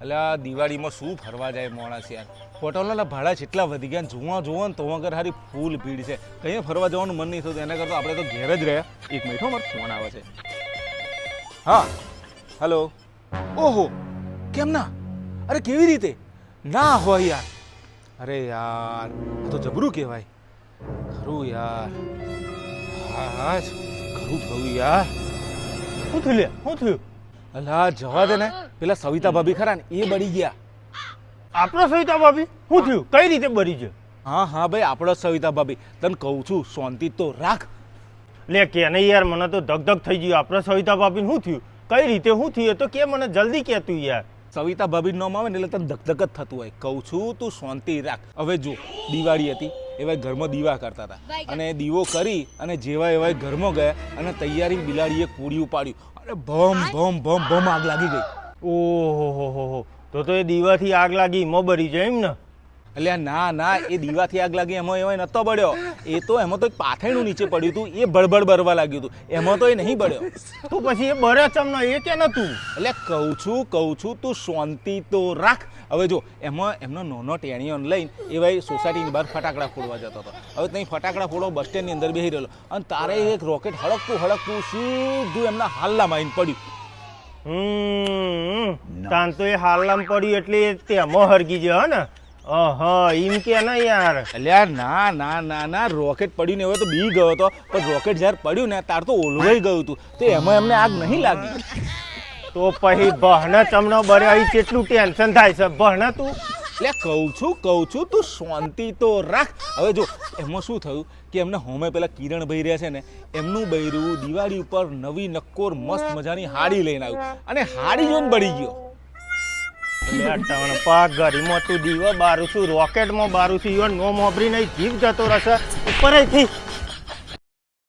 એટલે આ દિવાળીમાં શું ફરવા જાય માણસ યાર? હોટલના ભાડા જેટલા વધી ગયા જોવા જોવો ને, તો વગર હારી ફૂલ ભીડ છે. કંઈ ફરવા જવાનું મન નહીં થતું, એના કરતાં આપણે તો ઘેર જ રહ્યા. એક મિનિટ હો, મારો ફોન આવે છે. હા, હલો. ઓહો, કેમ ના? અરે, કેવી રીતે? ના હોય યાર. અરે યાર, આ તો જબરું કહેવાય. ખરું યાર. હા હા ખરું થયું યાર. શું થયું લે? શું થયું? અલા જવા દે ને. પેલા સવિતા ભાભી ખરા ને એ બળી ગયા. આપણો સવિતા ભાભી? શું થયું? કઈ રીતે બળી ગયો? હા હા ભાઈ આપણો સવિતા ભાભી. તને કહું છું શાંતિ તો રાખ. લે કે નહીં યાર મને તો ધક ધક થઈ ગયું. આપણે સવિતા ભાભી શું થયું? કઈ રીતે શું થયું તો કે મને જલ્દી કે તું યાર. સવિતા ભાભી નામ આવે ને એટલે તને ધકધક જ થતું હોય. કહું છું તું શાંતિ રાખ. હવે જો દિવાળી હતી. એવા ઘરમાં દીવા કરતા હતા. અને દીવો કરી અને જેવા એવા ઘરમાં ગયા અને તૈયારી બિલાડીએ પૂરી ઉપાડ્યું અને ભમ ભમ ભમ ભમ આગ લાગી ગઈ. ઓહો હો હો હો. તો તો એ દીવાથી આગ લાગી મો બરી જાય એમ ને? એટલે ના ના એ દીવાથી આગ લાગી એમાં એમાં નતો બળ્યો. એ તો એમાં તો એક પાથરણું નીચે પડ્યું હતું એ બળબડ બરવા લાગ્યું હતું. એમાં તો એ નહીં બળ્યો. તો પછી એ બરે ચમનો એ કે નતું? એટલે કહું છું કહું છું તું શાંતિ તો રાખ. હવે જો એમાં એમનો નાનો ટેણીઓ લઈને એ ભાઈ સોસાયટીની બહાર ફટાકડા ફોડવા જતો હતો. હવે ત્યાં ફટાકડા ફોડો બસ સ્ટેન્ડની અંદર બેસી રહેલો. અને તારે એક રોકેટ હળકતું હળકતું સીધું એમના હાલના માઈને પડ્યું. હમ તાન તો એ હાલમાં પડ્યું એટલે તેમાં હરગી જાય ને? અહ એમ કે ને યાર. યાર ના ના ના ના રોકેટ પડ્યું ને હવે તો બી ગયો હતો. પણ રોકેટ જ્યારે પડ્યું ને તાર તો ઓલવાઈ ગયું હતું તો એમાં એમને આગ નહીં લાગી. તો પછી બહના તમને બરે અહીં કેટલું ટેન્શન થાય છે? બહના તું. એટલે કહું છું કહું છું તું શાંતિ તો રાખ. હવે જો એમાં શું થયું કે એમને હોમે પેલા કિરણ ભાઈ રહ્યા છે ને એમનું બૈરું દિવાળી ઉપર નવી નક્કોર મસ્ત મજાની હાડી લઈને આવ્યું. અને હાડી જોઈને બળી ગયો. લે ટણ પાક ગરીમાં તું દીવો, બારું છું રોકેટમાં બારું છું ઈવન નો મોબરી નહીં જીવ જતો રહેશે. ઉપરથી